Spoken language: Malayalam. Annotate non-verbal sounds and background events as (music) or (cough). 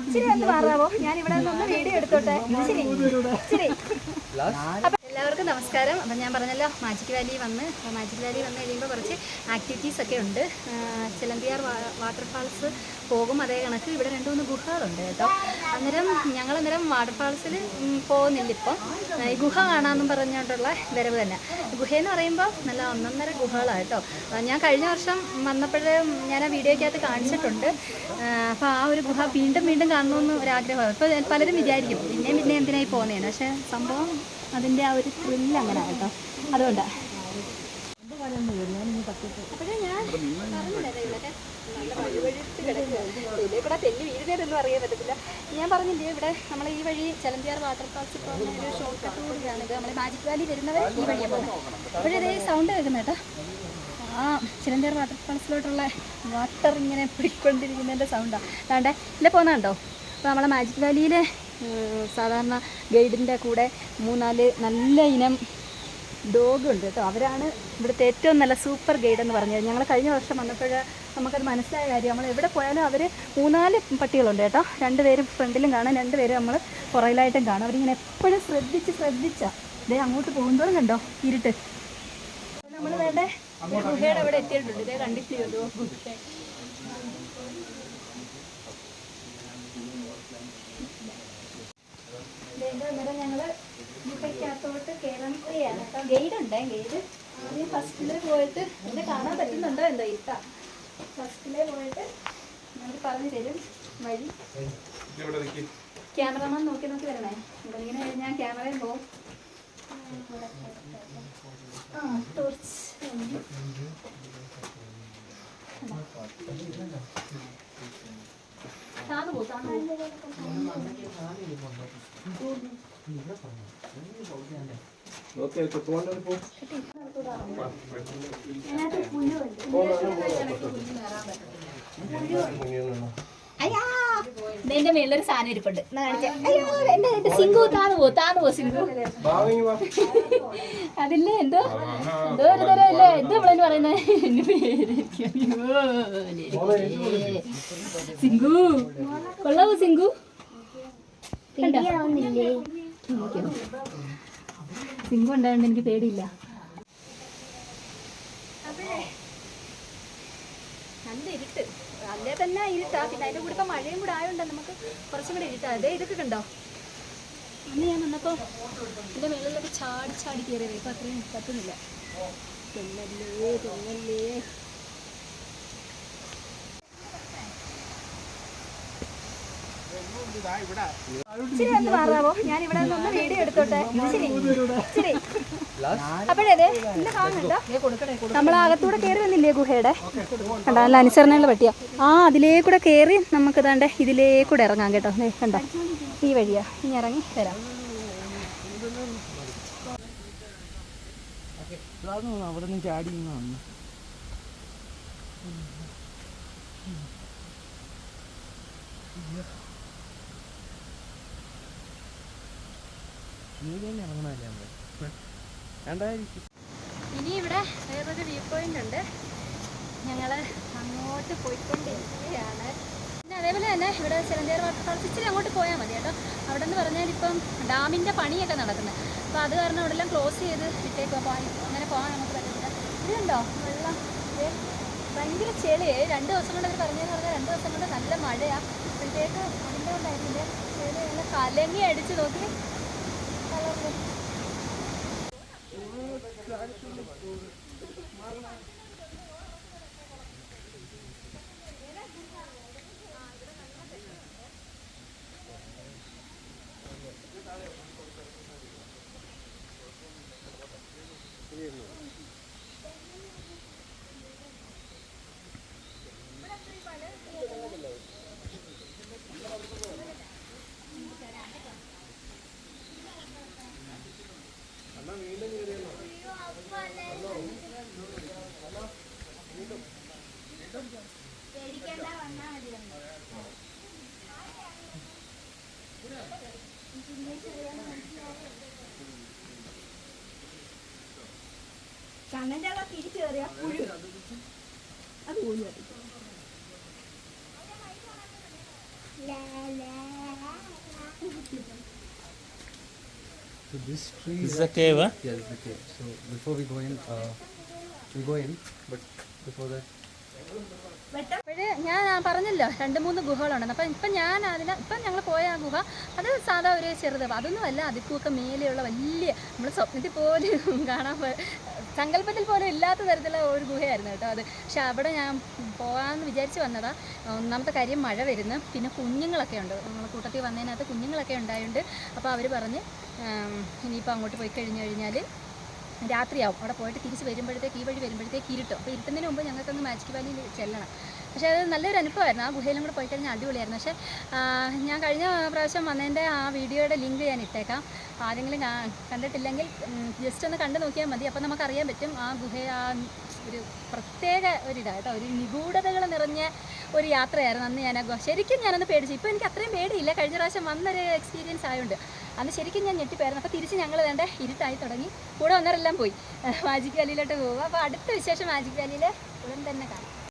ഇച്ചിരി ഒന്ന് മാറാമോ ഞാൻ ഇവിടെ നിന്ന് വീഡിയോ എടുത്തോട്ടെ. ഇച്ചിരി ഇച്ചിരി. എല്ലാവർക്കും നമസ്കാരം. അപ്പം ഞാൻ പറഞ്ഞല്ലോ മാജിക് വാലി വന്ന് മാജിക് വാലി വന്ന് കഴിയുമ്പോൾ കുറച്ച് ആക്ടിവിറ്റീസ് ഒക്കെ ഉണ്ട്. ചിലമ്പിയാർ വാട്ടർഫാൾസ് പോകും അതേ കണക്ക്. ഇവിടെ രണ്ട് മൂന്ന് ഗുഹകളുണ്ട് കേട്ടോ. അന്നേരം ഞങ്ങൾ അന്നേരം വാട്ടർഫാൾസിൽ പോകുന്നില്ല ഇപ്പം. ഈ ഗുഹ കാണാമെന്നും പറഞ്ഞുകൊണ്ടുള്ള വരവ് തന്നെ. ഗുഹയെന്ന് പറയുമ്പോൾ നല്ല ഒന്നൊന്നര ഗുഹകളാണ് കേട്ടോ. ഞാൻ കഴിഞ്ഞ വർഷം വന്നപ്പോഴേ ഞാൻ ആ വീഡിയോയ്ക്കകത്ത് കാണിച്ചിട്ടുണ്ട്. അപ്പോൾ ആ ഒരു ഗുഹ വീണ്ടും വീണ്ടും കാണണമെന്ന് ഒരാഗ്രഹമാണ് ഇപ്പോൾ പലരും വിചാരിക്കും പിന്നെയും പിന്നെ എന്തിനായി പോകുന്നതാണ് പക്ഷേ സംഭവം അതിന്റെ ആ ഒരു ത്രില്ല് അങ്ങനെ കേട്ടോ. അതുകൊണ്ടാണ് ഞാൻ ഇവിടെ തെന്നി വീഴുന്നതൊന്നും അറിയാൻ പറ്റത്തില്ല. ഞാൻ പറഞ്ഞില്ലേ ഇവിടെ നമ്മൾ ഈ വഴി ചെലന്തിയാർ വാട്ടർ ഫാൾസ് പോകുന്ന ഒരു ഷോർട്ട് കട്ട് കൂടിയാണ് ഇത്. നമ്മൾ മാജിക് വാലി വരുന്നവർ ഈ വഴിയാണ് പോകുന്നത് അപ്പോഴേ സൗണ്ട് കേൾക്കുന്ന കേട്ടോ. ആ ചിലന്തിയാർ വാട്ടർ ഫാൾസിലോട്ടുള്ള വാട്ടർ ഇങ്ങനെ പിടിക്കൊണ്ടിരിക്കുന്നതിന്റെ സൗണ്ടാണ് അതാണ്ട് ഇതിലെ പോകുന്നുണ്ടോ അപ്പോൾ നമ്മളെ മാജിക് വാലിയിലെ ഉം, സാധാരണ ഗൈഡിന്റെ കൂടെ മൂന്നാൽ നല്ല ഇനം ഡോഗ് ഉണ്ട് കേട്ടോ. അവരാണ് ഇവിടുത്തെ ഏറ്റവും നല്ല സൂപ്പർ ഗൈഡ് എന്ന് പറഞ്ഞത്. ഞങ്ങൾ കഴിഞ്ഞ വർഷം വന്നപ്പോൾ നമുക്കത് മനസ്സിലായ കാര്യം നമ്മൾ എവിടെ പോയാലും അവർ മൂന്നാൽ പട്ടികളുണ്ട് കേട്ടോ. രണ്ടുപേരും ഫ്രണ്ടിലും കാണാം രണ്ടുപേരും നമ്മൾ പുറയിലായിട്ടും കാണാം. അവരിങ്ങനെ എപ്പോഴും ശ്രദ്ധിച്ച് ശ്രദ്ധിച്ചാൽ ഇതേ അങ്ങോട്ട് പോകുന്നതോറും കണ്ടോ? ഇരുട്ട്. നമ്മൾ വേണ്ട? ഗുഹയുടെ അവിടെ എത്തിയിട്ടുണ്ട്. ഇതേ കണ്ടിട്ടില്ലല്ലോ ഇതിന്റെ അന്നേരം ഞങ്ങൾ ഗുഹയ്ക്കകത്തോട്ട് കയറാൻ പോയാണ് കേട്ടോ ഗൈഡ് ഉണ്ടേ ഗൈഡ്. ആദ്യം ഫസ്റ്റിൽ പോയിട്ട് എന്നെ കാണാൻ പറ്റുന്നുണ്ടോ എന്തോ ഇട്ടാ? ഫസ്റ്റിലെ പോയിട്ട് ഞങ്ങൾ പറഞ്ഞു തരും വഴി. ക്യാമറമാൻ നോക്കി നോക്കി വരണേ. ഇങ്ങനെ ഞാൻ ക്യാമറയിൽ പോകും ആ ടോർച്ച് താന്നു പോ താന്നു പോ അതിനകത്ത് പുഴുവുണ്ട് അയ്യാ എന്റെ മേലൊരു സാധനം ഇരിപ്പുണ്ട് എന്റെ സിംഗു താന്നു പോ താന്നു പോ സിംഗു അതില്ലേ എന്തോ എന്തോ ഒരു തരം അല്ലേ എന്തോ നമ്മളെന്ന് പറയുന്നത് സിംഗു കൊള്ളാവോ സിംഗു? സിംഗു ഉണ്ടായോണ്ട് എനിക്ക് പേടിയില്ല നല്ല ഇരുട്ട് അല്ലേ തന്നെ ഇരുട്ടാ പിന്നെ അതിന്റെ കൂടെ ഇപ്പൊ മഴയും കൂടെ ആയതുകൊണ്ട് നമുക്ക് കുറച്ചും കൂടെ ഇരുട്ടാ. അതെ ഇതൊക്കെ കണ്ടോ? അന്ന് ഞാൻ വന്നപ്പോ എന്റെ മേളിലൊക്കെ ചാടി ചാടി കയറിയത് ഇപ്പൊ അത്രയും പറ്റുന്നില്ല തെന്നല്ലേ തെന്നല്ലേ. ഇച്ചിരി ഒന്ന് മാറാവോ? ഞാൻ നിന്ന് വീഡിയോ എടുത്തോട്ടെ. ഇച്ചിരി ഇച്ചിരി. അപ്പോഴേ ഇന്ന് കാണുന്നുണ്ടോ? നമ്മൾ അകത്തൂടെ കയറി വന്നില്ലേ ഗുഹയുടെ? കണ്ടോ നല്ല അനുസരണയുള്ള പട്ടിയാ. ആ അതിലേ കൂടെ കയറി നമുക്ക് ഇതാണ്ട് ഇതിലേ കൂടെ ഇറങ്ങാം കേട്ടോ. കണ്ടോ? ഈ വഴിയാ. ഇനി ഇറങ്ങി വരാം. അവിടെ നിന്ന് ചാടി നീ തന്നെ ഇറങ്ങണല്ലേ നമ്മൾ? വേണ്ടായിരിക്കും ഇനി ഇവിടെ വേറൊരു വ്യൂ പോയിന്റ് ഉണ്ട്. ഞങ്ങൾ അങ്ങോട്ട് പോയിക്കൊണ്ടിരിക്കുകയാണ്. പിന്നെ അതേപോലെ തന്നെ ഇവിടെ ചിലന്തേർ വാട്ടർഫാൾസ് ഇച്ചിരി അങ്ങോട്ട് പോയാൽ മതി കേട്ടോ. അവിടെ നിന്ന് പറഞ്ഞാൽ ഇപ്പം ഡാമിന്റെ പണിയൊക്കെ നടക്കുന്നത് അപ്പോൾ അത് കാരണം അവിടെ എല്ലാം ക്ലോസ് ചെയ്ത് ഇട്ടേക്കുക പോകാൻ അങ്ങനെ പോകാൻ നമുക്ക് പറ്റത്തില്ല. ഇതുണ്ടോ വെള്ളം. ഭയങ്കര ചെളി. രണ്ട് ദിവസം കൊണ്ട് അവർ പറഞ്ഞതെന്ന് പറഞ്ഞാൽ രണ്ട് ദിവസം കൊണ്ട് നല്ല മഴയാണ് അപ്പോഴത്തേക്ക് അതിന്റെ കൊണ്ടായിരുന്നു ചെളി നല്ല കലങ്ങി അടിച്ച് നോക്കി. Thank you. പുഴു അത് So this tree is a cave, huh? Yeah, this is a cave. So before we go in, uh, we go in, but before that. ഞാൻ പറഞ്ഞല്ലോ രണ്ട് മൂന്ന് ഗുഹകളുണ്ട് അപ്പം ഇപ്പം ഞാൻ അതിന് ഇപ്പം ഞങ്ങൾ പോയ ആ ഗുഹ അത് സാധാ ഒരു ചെറുത് അതൊന്നുമല്ല അതിപ്പൂക്കെ മേലെയുള്ള വലിയ നമ്മൾ സ്വപ്നത്തിൽ പോലും (laughs) കാണാൻ സങ്കല്പത്തിൽ പോലും ഇല്ലാത്ത തരത്തിലുള്ള ഒരു ഗുഹയായിരുന്നു കേട്ടോ അത്. പക്ഷെ അവിടെ ഞാൻ പോകാമെന്ന് വിചാരിച്ച് വന്നതാ. ഒന്നാമത്തെ കാര്യം മഴ വരുന്നു. പിന്നെ കുഞ്ഞുങ്ങളൊക്കെ ഉണ്ട്. നമ്മൾ കൂട്ടത്തിൽ വന്നതിനകത്ത് കുഞ്ഞുങ്ങളൊക്കെ ഉണ്ടായതുകൊണ്ട് അപ്പോൾ അവർ പറഞ്ഞ് ഇനിയിപ്പോൾ അങ്ങോട്ട് പോയി കഴിഞ്ഞു കഴിഞ്ഞാൽ രാത്രിയാവും. അവിടെ പോയിട്ട് തിരിച്ച് വരുമ്പോഴത്തേക്ക് ഈ വഴി വരുമ്പോഴത്തേക്ക് ഇരുട്ടും. അപ്പോൾ ഇരുട്ടുന്നതിന് മുമ്പ് ഞങ്ങൾക്കൊന്ന് മാജിക് വാലിയിൽ ചെല്ലണം. പക്ഷേ അത് നല്ലൊരു അനുഭവമായിരുന്നു. ആ ഗുഹയിലും കൂടെ പോയി കഴിഞ്ഞാൽ അടിപൊളിയായിരുന്നു. പക്ഷേ ഞാൻ കഴിഞ്ഞ പ്രാവശ്യം വന്നതിന്റെ ആ വീഡിയോയുടെ ലിങ്ക് ഞാൻ ഇട്ടേക്കാം. ആരെങ്കിലും കണ്ടിട്ടില്ലെങ്കിൽ ജസ്റ്റ് ഒന്ന് കണ്ടു നോക്കിയാൽ മതി. അപ്പോൾ നമുക്കറിയാൻ പറ്റും ആ ഗുഹ ആ ഒരു പ്രത്യേക ഒരിതാണ് കേട്ടോ. ഒരു നിഗൂഢതകൾ നിറഞ്ഞ ഒരു യാത്രയായിരുന്നു അന്ന് ഞാൻ ശരിക്കും ഞാനൊന്ന് പേടിച്ചു. ഇപ്പോൾ എനിക്ക് അത്രയും പേടിയില്ല. കഴിഞ്ഞ പ്രാവശ്യം വന്നൊരു എക്സ്പീരിയൻസ് ആയതുകൊണ്ട്. അന്ന് ശരിക്കും ഞാൻ ഞെട്ടിപ്പോയിരുന്നു. അപ്പോൾ തിരിച്ച് ഞങ്ങൾ വേണ്ട ഇരുട്ടായി തുടങ്ങി. കൂടെ വന്നവരെല്ലാം പോയി. മാജിക് വാലിയിലോട്ട് പോകുക അപ്പോൾ അടുത്ത വിശേഷം മാജിക് വാലിയിൽ ഉടൻ തന്നെ കാണാം.